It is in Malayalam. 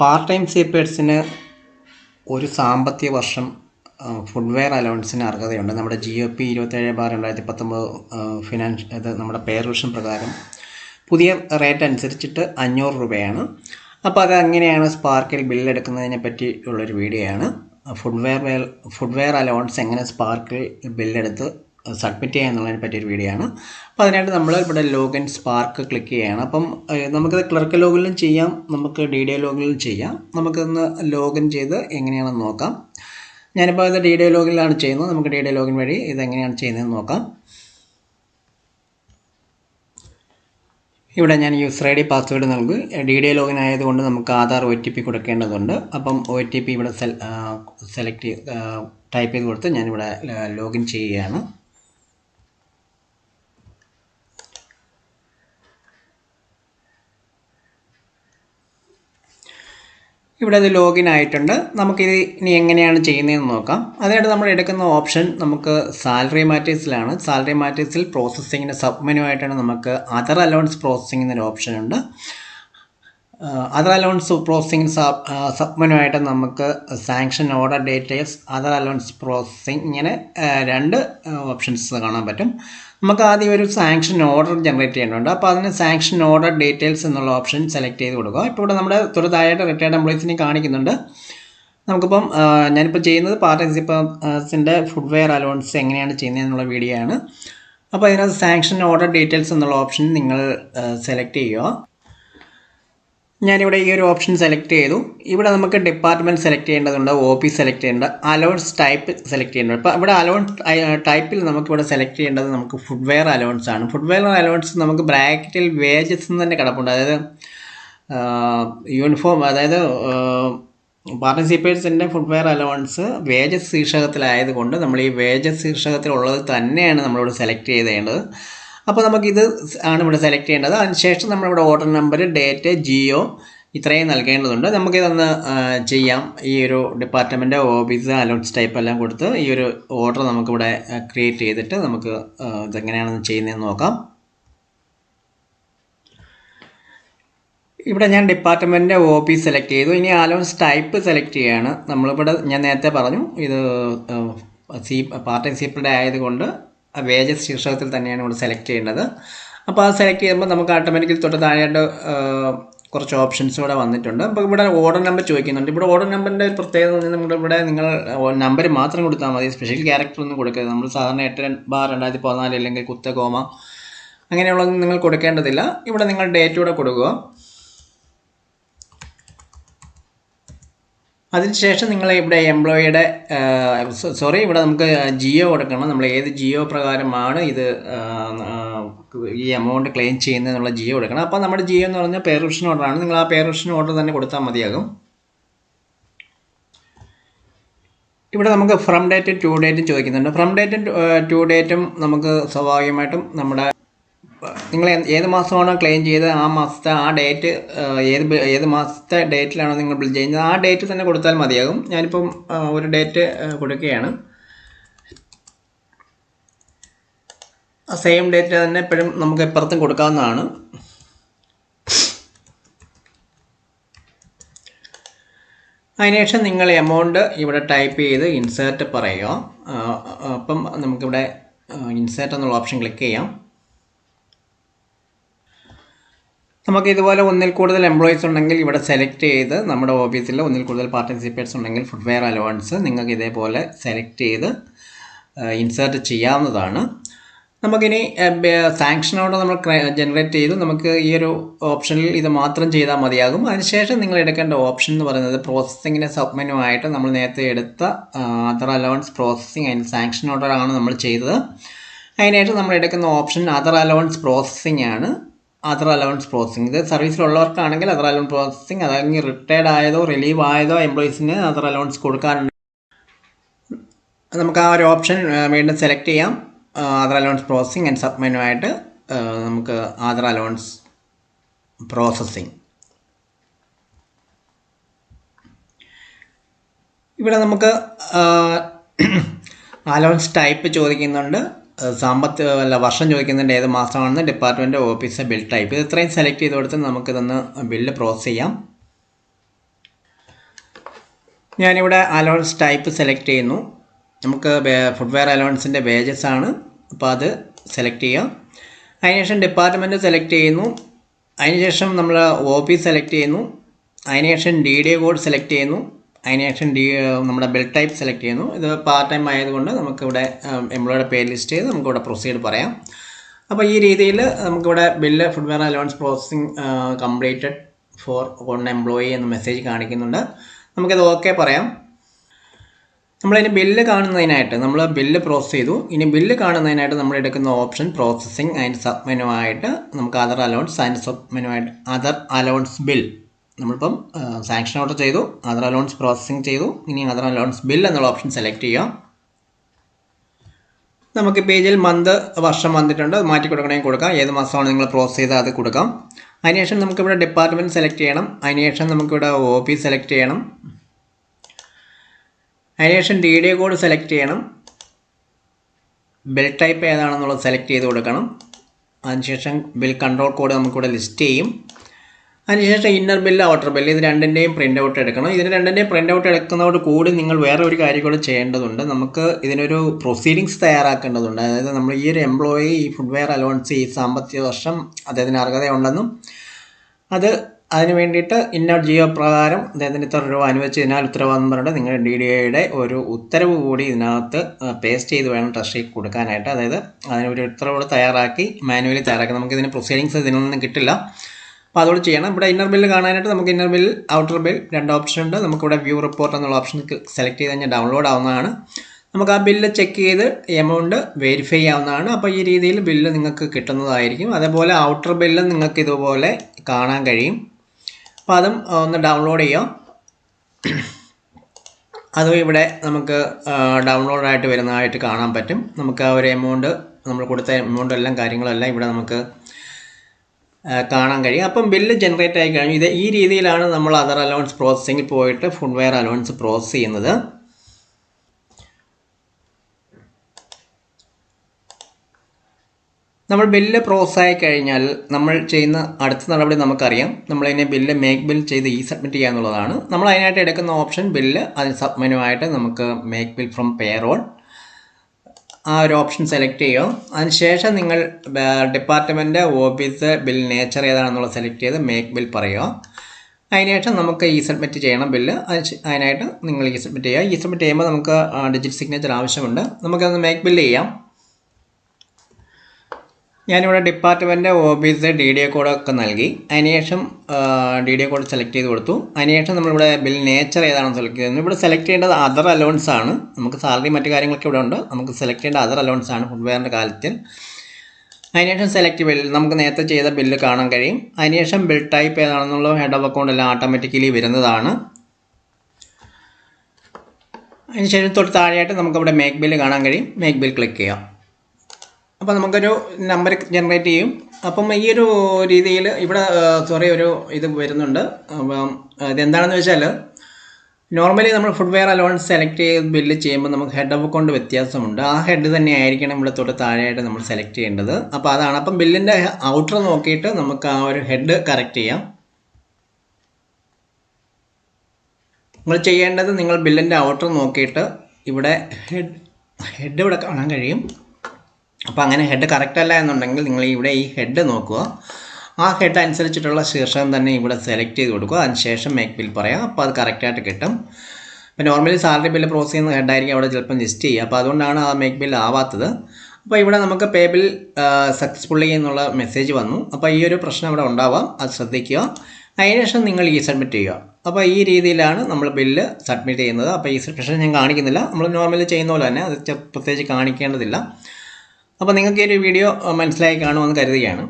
പാർട്ട് ടൈം സീപ്പേഴ്സിന് ഒരു സാമ്പത്തിക വർഷം ഫുഡ്വെയർ അലവൻസിന് അർഹതയുണ്ട്. നമ്മുടെ ജി ഒ പി ഇരുപത്തേഴ് ബാർ രണ്ടായിരത്തി പത്തൊമ്പത് ഫിനാൻഷ് ഇത് നമ്മുടെ പേർവിഷൻ പ്രകാരം പുതിയ റേറ്റ് അനുസരിച്ചിട്ട് അഞ്ഞൂറ് രൂപയാണ്. അപ്പോൾ അത് അങ്ങനെയാണ് സ്പാർക്കിൽ ബില്ലെടുക്കുന്നതിനെ പറ്റി ഉള്ളൊരു വീഡിയോ ആണ്. ഫുഡ്വെയർ ഫുഡ്വെയർ അലവൻസ് എങ്ങനെ സ്പാർക്കിൽ ബില്ലെടുത്ത് സബ്മിറ്റ് ചെയ്യുക എന്നുള്ളതിനെ പറ്റിയൊരു വീഡിയോ ആണ്. അപ്പോൾ അതിനായിട്ട് നമ്മൾ ഇവിടെ ലോഗിൻ സ്പാർക്ക് ക്ലിക്ക് ചെയ്യുകയാണ് അപ്പം നമുക്കത് ക്ലർക്ക് ലോഗിലും ചെയ്യാം. നമുക്ക് ഡി ഡി ലോഗിലും ചെയ്യാം. നമുക്കൊന്ന് ലോഗിൻ ചെയ്ത് എങ്ങനെയാണെന്ന് നോക്കാം. ഞാനിപ്പോൾ ഇത് ഡി ഡി ലോഗിലാണ് ചെയ്യുന്നത്. നമുക്ക് ഡി ഡി ലോഗിൻ വഴി ഇതെങ്ങനെയാണ് ചെയ്യുന്നതെന്ന് നോക്കാം. ഇവിടെ ഞാൻ യൂസർ ഐ ഡി പാസ്വേഡ് നൽകി. ഡി ഡി ലോഗിൻ ആയതുകൊണ്ട് നമുക്ക് ആധാർ ഒ ടി പി കൊടുക്കേണ്ടതുണ്ട്. അപ്പം ഒ ടി പി ഇവിടെ സെലക്ട് സെലക്ട് ടൈപ്പ് ചെയ്ത് കൊടുത്ത് ഞാനിവിടെ ലോഗിൻ ചെയ്യുകയാണ്. ഇവിടെ അത് ലോഗിൻ ആയിട്ടുണ്ട്. നമുക്കിത് ഇനി എങ്ങനെയാണ് ചെയ്യുന്നതെന്ന് നോക്കാം. അതിനായിട്ട് നമ്മൾ എടുക്കുന്ന ഓപ്ഷൻ നമുക്ക് സാലറി മാറ്റേഴ്സിലാണ് സാലറി മാറ്റേഴ്സിൽ പ്രോസസ്സിങ്ങിന്റെ സബ് മെനു ആയിട്ടാണ് നമുക്ക് അതർ അലവൻസ് പ്രോസസ്സിംഗ് എന്നൊരു ഓപ്ഷൻ ഉണ്ട്. അതർ പ്രോസസ്സിംഗ് സബ് സബ് നമുക്ക് sanction order details other allowance processing ഇങ്ങനെ രണ്ട് ഓപ്ഷൻസ് കാണാൻ പറ്റും. നമുക്ക് ആദ്യം ഒരു സാങ്ഷൻ ഓർഡർ ജനറേറ്റ് ചെയ്യേണ്ടതുണ്ട്. അപ്പോൾ അതിന് സാങ്ഷൻ ഓർഡർ ഡീറ്റെയിൽസ് എന്നുള്ള ഓപ്ഷൻ സെലക്ട് ചെയ്ത് കൊടുക്കുക. ഇപ്പോൾ ഇവിടെ നമ്മുടെ തുറതായിട്ട് റിട്ടയർഡ് എംപ്ലോയീസിനെ കാണിക്കുന്നുണ്ട്. നമുക്കിപ്പം ആ, ഞാനിപ്പോൾ ചെയ്യുന്നത് പാർട്ടിസിപ്പൻസിന്റെ ഫുഡ്വെയർ അലവൻസ് എങ്ങനെയാണ് ചെയ്യുന്നത് എന്നുള്ള വീഡിയോ ആണ്. അപ്പോൾ അതിനകത്ത് സാങ്ഷൻ ഓർഡർ ഡീറ്റെയിൽസ് എന്നുള്ള ഓപ്ഷൻ നിങ്ങൾ സെലക്ട് ചെയ്യുക. ഞാനിവിടെ ഈ ഒരു ഓപ്ഷൻ സെലക്ട് ചെയ്തു. ഇവിടെ നമുക്ക് ഡിപ്പാർട്ട്മെന്റ് സെലക്ട് ചെയ്യേണ്ടതുണ്ട് ഒ പി സെലക്ട് ചെയ്യേണ്ട. അലവൻസ് ടൈപ്പ് സെലക്ട് ചെയ്യേണ്ടത് അപ്പോൾ ഇവിടെ അലവൻസ് ടൈപ്പിൽ നമുക്കിവിടെ സെലക്ട് ചെയ്യേണ്ടത് നമുക്ക് ഫുഡ്വെയർ അലവൻസ് ആണ്. ഫുഡ്വെയർ അലവൻസ് നമുക്ക് ബ്രാക്കറ്റിൽ വേജസ് എന്ന് തന്നെ കിടപ്പുണ്ട്. അതായത് യൂണിഫോം അതായത് പാർട്ടിസിപ്പേറ്റ്സിന്റെ ഫുഡ്വെയർ അലവൻസ് വേജസ് ശീർഷകത്തിലായതുകൊണ്ട് നമ്മൾ ഈ വേജസ് ശീർഷകത്തിലുള്ളത് തന്നെയാണ് നമ്മളിവിടെ സെലക്ട് ചെയ്തേണ്ടത്. അപ്പോൾ നമുക്കിത് ആണ് ഇവിടെ സെലക്ട് ചെയ്യേണ്ടത്. അതിനുശേഷം നമ്മളിവിടെ ഓർഡർ നമ്പർ ഡേറ്റ് ജിയോ ഇത്രയും നൽകേണ്ടതുണ്ട്. നമുക്കിതൊന്ന് ചെയ്യാം. ഈ ഒരു ഡിപ്പാർട്ട്മെന്റ് ഓഫീസ് അലോട്ട്സ് ടൈപ്പ് എല്ലാം കൊടുത്ത് ഈ ഒരു ഓർഡർ നമുക്കിവിടെ ക്രിയേറ്റ് ചെയ്തിട്ട് നമുക്ക് ഇതെങ്ങനെയാണെന്ന് ചെയ്യുന്നതെന്ന് നോക്കാം. ഇവിടെ ഞാൻ ഡിപ്പാർട്ട്മെന്റിന്റെ പി സെലക്ട് ചെയ്തു. ഇനി അലോൺസ് ടൈപ്പ് സെലക്ട് ചെയ്യുകയാണ് നമ്മളിവിടെ ഞാൻ നേരത്തെ പറഞ്ഞു ഇത് സി പാർട്ട് ടൈം സീപ്പിളുടെ ആയതുകൊണ്ട് വേജസ് ശീർഷകത്തിൽ തന്നെയാണ് നമ്മൾ സെലക്ട് ചെയ്യേണ്ടത്. അപ്പോൾ അത് സെലക്ട് ചെയ്യുമ്പോൾ നമുക്ക് ഓട്ടോമാറ്റിക്കലി തൊട്ട് താഴെയായിട്ട് കുറച്ച് ഓപ്ഷൻസ് ഇവിടെ വന്നിട്ടുണ്ട്. അപ്പോൾ ഇവിടെ ഓർഡർ നമ്പർ ചോദിക്കുന്നുണ്ട്. ഇവിടെ ഓർഡർ നമ്പറിന്റെ ഒരു പ്രത്യേകത എന്ന് പറഞ്ഞാൽ നമ്മുടെ ഇവിടെ നിങ്ങൾ നമ്പർ മാത്രം കൊടുത്താൽ മതി. സ്പെഷ്യൽ ക്യാരക്ടർ ഒന്നും കൊടുക്കരുത്. നമ്മൾ സാധാരണ എട്ട് ബാർ രണ്ടായിരത്തി പതിനാല് അല്ലെങ്കിൽ കുത്തകോമ അങ്ങനെയുള്ളതൊന്നും നിങ്ങൾ കൊടുക്കേണ്ടതില്ല. ഇവിടെ നിങ്ങൾ ഡേറ്റ് കൂടെ കൊടുക്കുക. അതിനുശേഷം നിങ്ങൾ ഇവിടെ എംപ്ലോയിയുടെ സോറി ഇവിടെ നമുക്ക് ജിയോ കൊടുക്കണം. നമ്മൾ ഏത് ജിയോ പ്രകാരമാണ് ഇത് ഈ എമൗണ്ട് ക്ലെയിം ചെയ്യുന്നത് എന്നുള്ള ജിയോ കൊടുക്കണം. അപ്പോൾ നമ്മുടെ ജിയോ എന്ന് പറഞ്ഞാൽ പേർവിഷൻ ഓർഡറാണ് നിങ്ങൾ ആ പേർവിഷൻ ഓർഡർ തന്നെ കൊടുത്താൽ മതിയാകും. ഇവിടെ നമുക്ക് ഫ്രം ഡേറ്റും ടു ഡേറ്റും ചോദിക്കുന്നുണ്ട്. ഫ്രം ഡേറ്റും ടു ഡേറ്റും നമുക്ക് സ്വാഭാവികമായിട്ടും നമ്മുടെ നിങ്ങൾ ഏത് മാസമാണോ ക്ലെയിം ചെയ്തത്? ആ മാസത്തെ ആ ഡേറ്റ് ഏത് ഏത് മാസത്തെ ഡേറ്റിലാണോ നിങ്ങൾ ബിൽ ചെയ്യുന്നത്? ആ ഡേറ്റ് തന്നെ കൊടുത്താൽ മതിയാകും. ഞാനിപ്പം ഒരു ഡേറ്റ് കൊടുക്കുകയാണ്. ആ സെയിം ഡേറ്റ് തന്നെ എപ്പോഴും നമുക്ക് എപ്പുറത്തും കൊടുക്കാവുന്നതാണ്. അതിനുശേഷം നിങ്ങൾ എമൗണ്ട് ഇവിടെ ടൈപ്പ് ചെയ്ത് ഇൻസേർട്ട് പറയുക. അപ്പം നമുക്കിവിടെ ഇൻസേർട്ട് എന്നുള്ള ഓപ്ഷൻ ക്ലിക്ക് ചെയ്യാം. നമുക്ക് ഇതുപോലെ ഒന്നിൽ കൂടുതൽ എംപ്ലോയീസ് ഉണ്ടെങ്കിൽ ഇവിടെ സെലക്ട് ചെയ്ത് നമ്മുടെ ഓഫീസിൽ ഒന്നിൽ കൂടുതൽ പാർട്ടിസിപ്പേറ്റ്സ് ഉണ്ടെങ്കിൽ ഫുഡ്വെയർ അലവൻസ് നിങ്ങൾക്ക് ഇതേപോലെ സെലക്ട് ചെയ്ത് ഇൻസേർട്ട് ചെയ്യാവുന്നതാണ്. നമുക്കിനി സാങ്ഷനോട് നമ്മൾ ജനറേറ്റ് ചെയ്ത്. നമുക്ക് ഈ ഒരു ഓപ്ഷനിൽ ഇത് മാത്രം ചെയ്താൽ മതിയാകും. അതിനുശേഷം നിങ്ങൾ എടുക്കേണ്ട ഓപ്ഷൻ എന്ന് പറയുന്നത് പ്രോസസ്സിങ്ങിന്റെ സബ്മെനു ആയിട്ട് നമ്മൾ നേരത്തെ എടുത്ത other allowance processing and sanction ഓർഡറാണ് നമ്മൾ ചെയ്തത്. അതിനായിട്ട് നമ്മൾ എടുക്കുന്ന ഓപ്ഷൻ അതർ അലവൻസ് പ്രോസസ്സിംഗ് ആണ്. അതർ അലവൻസ് പ്രോസസ്സിംഗ് ഇത് സർവീസിലുള്ളവർക്കാണെങ്കിൽ അതർ അലവൻസ് പ്രോസസ്സിംഗ് അതല്ലെങ്കിൽ റിട്ടയർഡ് ആയതോ റിലീവ് ആയതോ എംപ്ലോയീസിന് അതർ അലവൻസ് കൊടുക്കാറുണ്ട്. നമുക്ക് ആ ഒരു ഓപ്ഷൻ വീണ്ടും സെലക്ട് ചെയ്യാം. Other allowance processing and sub ആയിട്ട് നമുക്ക് അതർ അലവൻസ് പ്രോസസ്സിംഗ് ഇവിടെ നമുക്ക് അലവൻസ് ടൈപ്പ് ചോദിക്കുന്നുണ്ട്. സാമ്പത്തിക അല്ല വർഷം ചോദിക്കുന്നുണ്ട് ഏത് മാസമാണെന്ന് ഡിപ്പാർട്ട്മെന്റ് ഓഫീസ് ബിൽ ടൈപ്പ് ഇത് ഇത്രയും സെലക്ട് ചെയ്ത് കൊടുത്ത് നമുക്കിതൊന്ന് ബില്ല് പ്രോസസ് ചെയ്യാം. ഞാനിവിടെ അലവൻസ് ടൈപ്പ് സെലക്ട് ചെയ്യുന്നു. നമുക്ക് ഫുഡ്വെയർ അലവൻസിന്റെ വേജസ് ആണ്. അപ്പോൾ അത് സെലക്ട് ചെയ്യാം. അതിനുശേഷം ഡിപ്പാർട്ട്മെന്റ് സെലക്ട് ചെയ്യുന്നു. അതിനുശേഷം നമ്മൾ ഓഫീസ് സെലക്ട് ചെയ്യുന്നു. അതിനുശേഷം ഡി ഡി കോഡ് സെലക്ട് ചെയ്യുന്നു. അതിനുശേഷം ഡി നമ്മുടെ ബെൽ ടൈപ്പ് സെലക്ട് ചെയ്യുന്നു. ഇത് പാർട്ട് ടൈം ആയതുകൊണ്ട് നമുക്കിവിടെ എംപ്ലോയുടെ പേര് ലിസ്റ്റ് ചെയ്ത് നമുക്കിവിടെ പ്രൊസീഡ് പറയാം. അപ്പോൾ ഈ രീതിയിൽ നമുക്കിവിടെ bill footwear allowance processing completed for one employee എന്ന മെസ്സേജ് കാണിക്കുന്നുണ്ട്. നമുക്കിത് ഓക്കെ പറയാം. നമ്മളിനി ബില്ല് കാണുന്നതിനായിട്ട് നമ്മൾ ബില്ല് പ്രോസസ് ചെയ്തു. ഇനി ബില്ല് കാണുന്നതിനായിട്ട് നമ്മൾ എടുക്കുന്ന ഓപ്ഷൻ പ്രോസസ്സിംഗ് അതിന്റെ സബ് മെനു ആയിട്ട് നമുക്ക് അതർ അലവൻസ് അതിന്റെ സബ് മെനു ആയിട്ട് അതർ അലവൻസ് ബിൽ നമ്മളിപ്പം സാങ്ഷൻ ഓർഡർ ചെയ്തു അതർ അലോൺസ് പ്രോസസ്സിങ് ചെയ്തു ഇനി അതർ അലോൺസ് ബിൽ എന്നുള്ള ഓപ്ഷൻ സെലക്ട് ചെയ്യാം. നമുക്ക് പേജിൽ മന്ത് വർഷം വന്നിട്ടുണ്ട് മാറ്റി കൊടുക്കണമെങ്കിൽ കൊടുക്കാം. ഏത് മാസമാണ് നിങ്ങൾ പ്രോസസ് ചെയ്താൽ അത് കൊടുക്കാം. അതിനുശേഷം നമുക്കിവിടെ ഡിപ്പാർട്ട്മെന്റ് സെലക്ട് ചെയ്യണം. അതിനുശേഷം നമുക്കിവിടെ പി സെലക്ട് ചെയ്യണം. അതിനുശേഷം ഡി ഡി കോഡ് സെലക്ട് ചെയ്യണം. ബിൽ ടൈപ്പ് ഏതാണെന്നുള്ളത് സെലക്ട് ചെയ്ത് കൊടുക്കണം. അതിനുശേഷം ബിൽ കൺട്രോൾ കോഡ് നമുക്കിവിടെ ലിസ്റ്റ് ചെയ്യും. അതിനുശേഷം ഇന്നർ ബില്ല് ഔട്ടർ ബില്ല് ഇത് രണ്ടിന്റെയും പ്രിന്റ് ഔട്ട് എടുക്കണം. ഇതിന് രണ്ടിന്റെയും പ്രിന്റ് ഔട്ട് എടുക്കുന്നതോട് കൂടി നിങ്ങൾ വേറെ ഒരു കാര്യം കൂടെ ചെയ്യേണ്ടതുണ്ട്. നമുക്ക് ഇതിനൊരു പ്രൊസീഡിങ്സ് തയ്യാറാക്കേണ്ടതുണ്ട്. അതായത് നമ്മൾ ഈ ഒരു എംപ്ലോയി ഈ ഫുഡ്വെയർ അലോൺസ് ഈ സാമ്പത്തിക വർഷം അദ്ദേഹത്തിന് അർഹതയുണ്ടെന്നും അത് അതിന് വേണ്ടിയിട്ട് ഇന്ന ജിയോ പ്രകാരം അദ്ദേഹത്തിന് ഇത്ര രൂപ അനുവദിച്ചതിനാൽ ഉത്തരവാദിത്തം പറഞ്ഞിട്ട് നിങ്ങളുടെ ഡി ഡി ഐയുടെ ഒരു ഉത്തരവ് കൂടി ഇതിനകത്ത് പേസ്റ്റ് ചെയ്ത് വേണം ട്രഷറിക്ക് കൊടുക്കാനായിട്ട്. അതായത് അതിന് ഒരു ഉത്തരവ് തയ്യാറാക്കി മാനുവലി തയ്യാറാക്കി. നമുക്ക് ഇതിന് പ്രൊസീഡിങ്സ് ഇതിൽ നിന്ന് കിട്ടില്ല. അപ്പോൾ അതോട് ചെയ്യണം. ഇവിടെ ഇന്നർ ബില്ല് കാണാനായിട്ട് നമുക്ക് ഇന്നർ ബിൽ ഔട്ടർ ബിൽ രണ്ട് ഓപ്ഷൻ ഉണ്ട്. നമുക്കിവിടെ വ്യൂ റിപ്പോർട്ട് എന്നുള്ള ഓപ്ഷൻ സെലക്ട് ചെയ്ത് കഴിഞ്ഞാൽ ഡൗൺലോഡ് ആവുന്നതാണ്. നമുക്ക് ആ ബില്ല് ചെക്ക് ചെയ്ത് എമൗണ്ട് വെരിഫൈ ചെയ്യാവുന്നതാണ്. അപ്പോൾ ഈ രീതിയിൽ ബില്ല് നിങ്ങൾക്ക് കിട്ടുന്നതായിരിക്കും. അതേപോലെ ഔട്ടർ ബില്ല് നിങ്ങൾക്ക് ഇതുപോലെ കാണാൻ കഴിയും. അപ്പോൾ അതും ഒന്ന് ഡൗൺലോഡ് ചെയ്യാം. അതും ഇവിടെ നമുക്ക് ഡൗൺലോഡായിട്ട് വരുന്നതായിട്ട് കാണാൻ പറ്റും. നമുക്ക് ആ ഒരു എമൗണ്ട് നമ്മൾ കൊടുത്ത എമൗണ്ട് എല്ലാം കാര്യങ്ങളെല്ലാം ഇവിടെ നമുക്ക് കാണാൻ കഴിയും. അപ്പം ബില്ല് ജനറേറ്റ് ആയി കഴിഞ്ഞു. ഇത് ഈ രീതിയിലാണ് നമ്മൾ അതർ അലവൻസ് പ്രോസസ്സിങ്ങിൽ പോയിട്ട് ഫുഡ്വെയർ അലവൻസ് പ്രോസസ് ചെയ്യുന്നത്. നമ്മൾ ബില്ല് പ്രോസസ് ആയി കഴിഞ്ഞാൽ നമ്മൾ ചെയ്യുന്ന അടുത്ത നടപടി നമുക്കറിയാം. നമ്മളതിനെ ബില്ല് മേക്ക് ബിൽ ചെയ്ത് ഈ സബ്മിറ്റ് ചെയ്യുക എന്നുള്ളതാണ് നമ്മൾ അതിനായിട്ട് എടുക്കുന്ന ഓപ്ഷൻ ബില്ല് അതിന് സബ്മിനുമായിട്ട് നമുക്ക് മേക്ക് ബിൽ ഫ്രം പേറോൾ ആ ഒരു ഓപ്ഷൻ സെലക്ട് ചെയ്യുക അതിനുശേഷം നിങ്ങൾ ഡിപ്പാർട്ട്മെന്റ് ഓഫീസ് ബിൽ നേച്ചർ ഏതാണെന്നുള്ളത് സെലക്ട് ചെയ്ത് മേക്ക് ബിൽ പറയുക. അതിനുശേഷം നമുക്ക് ഈ സബ്മിറ്റ് ചെയ്യണം ബില്ല് അതിനായിട്ട് നിങ്ങൾ ഈ സബ്മിറ്റ് ചെയ്യുക. ഈ സബ്മിറ്റ് ചെയ്യുമ്പോൾ നമുക്ക് ഡിജിറ്റ് സിഗ്നേച്ചർ ആവശ്യമുണ്ട്. നമുക്കത് മേക്ക് ബില്ല് ചെയ്യാം. ഞാനിവിടെ department office D D A കോഡൊക്കെ നൽകി. അതിനുശേഷം D D A code select ചെയ്ത് കൊടുത്തു. അതിനുശേഷം നമ്മളിവിടെ ബിൽ നേച്ചർ ഏതാണെന്ന് സെലക്ട് ചെയ്യുന്നത്? ഇവിടെ സെലക്ട് ചെയ്യേണ്ടത് അതർ അലൗൺസ് ആണ്. നമുക്ക് സാലറി മറ്റു കാര്യങ്ങളൊക്കെ ഇവിടെ ഉണ്ട്. നമുക്ക് സെലക്ട് ചെയ്യേണ്ട അതർ അലൗൺസ് ആണ് ഫുഡ്വെയറിന്റെ കാലത്തിൽ അതിനുശേഷം സെലക്ട് ബിൽ നമുക്ക് നേരത്തെ ചെയ്ത ബില്ല് കാണാൻ കഴിയും. അതിനുശേഷം ബിൽ ടൈപ്പ് ഏതാണെന്നുള്ള ഹെഡ് ഓഫ് അക്കൗണ്ട് എല്ലാം ഓട്ടോമാറ്റിക്കലി വരുന്നതാണ്. അതിനുശേഷം തൊട്ട് താഴെയായിട്ട് നമുക്കിവിടെ മേക്ക് ബില്ല് കാണാൻ കഴിയും. മേക്ക് ബിൽ ക്ലിക്ക് ചെയ്യാം. അപ്പോൾ നമുക്കൊരു നമ്പർ ജനറേറ്റ് ചെയ്യും. അപ്പം ഈ ഒരു രീതിയിൽ ഇവിടെ സോറി ഒരു ഇത് വരുന്നുണ്ട്. അപ്പം ഇതെന്താണെന്ന് വെച്ചാൽ നോർമലി നമ്മൾ ഫുഡ്വെയർ അലോൺസ് സെലക്ട് ചെയ്ത് ബില്ല് ചെയ്യുമ്പോൾ നമുക്ക് ഹെഡ് ഓഫ് അക്കൗണ്ട് വ്യത്യാസമുണ്ട്. ആ ഹെഡ് തന്നെ ആയിരിക്കണം നമ്മൾ തൊട്ട് താഴെയായിട്ട് നമ്മൾ സെലക്ട് ചെയ്യേണ്ടത്. അപ്പോൾ അതാണ്. അപ്പം ബില്ലിന്റെ ഔട്ടർ നോക്കിയിട്ട് നമുക്ക് ആ ഒരു ഹെഡ് കറക്റ്റ് ചെയ്യാം. നിങ്ങൾ ചെയ്യേണ്ടത് നിങ്ങൾ ബില്ലിന്റെ ഔട്ടർ നോക്കിയിട്ട് ഇവിടെ ഹെഡ് ഹെഡ് ഇവിടെ കാണാൻ കഴിയും. അപ്പോൾ അങ്ങനെ ഹെഡ് കറക്റ്റ് അല്ല എന്നുണ്ടെങ്കിൽ നിങ്ങൾ ഇവിടെ ഈ ഹെഡ് നോക്കുക. ആ ഹെഡ് അനുസരിച്ചിട്ടുള്ള ശീർഷകം തന്നെ ഇവിടെ സെലക്ട് ചെയ്ത് കൊടുക്കുക. അതിനുശേഷം മേക്ക് ബിൽ പറയാം. അപ്പോൾ അത് കറക്റ്റായിട്ട് കിട്ടും. ഇപ്പോൾ നോർമലി സാലറി ബില്ല് പ്രോസസ് ചെയ്യുന്ന ഹെഡായിരിക്കും അവിടെ ചിലപ്പം ലിസ്റ്റ് ചെയ്യുക. അപ്പോൾ അതുകൊണ്ടാണ് ആ മേക്ക് ബിൽ ആവാത്തത്. അപ്പോൾ ഇവിടെ നമുക്ക് പേ ബിൽ സക്സസ്ഫുള്ളി എന്നുള്ള മെസ്സേജ് വന്നു. അപ്പോൾ ഈ ഒരു പ്രശ്നം ഇവിടെ ഉണ്ടാവാം. അത് ശ്രദ്ധിക്കുക. അതിനുശേഷം നിങ്ങൾ ഈ സബ്മിറ്റ് ചെയ്യുക. അപ്പോൾ ഈ രീതിയിലാണ് നമ്മൾ ബില്ല് സബ്മിറ്റ് ചെയ്യുന്നത്. അപ്പോൾ ഈ പ്രശ്നം ഞാൻ കാണിക്കുന്നില്ല. നമ്മൾ നോർമലി ചെയ്യുന്ന പോലെ തന്നെ അത് പ്രത്യേകിച്ച് കാണിക്കേണ്ടതില്ല. അപ്പോൾ നിങ്ങൾക്ക് ഈ ഒരു വീഡിയോ മനസ്സിലായി കാണുമെന്ന് കരുതുകയാണ്.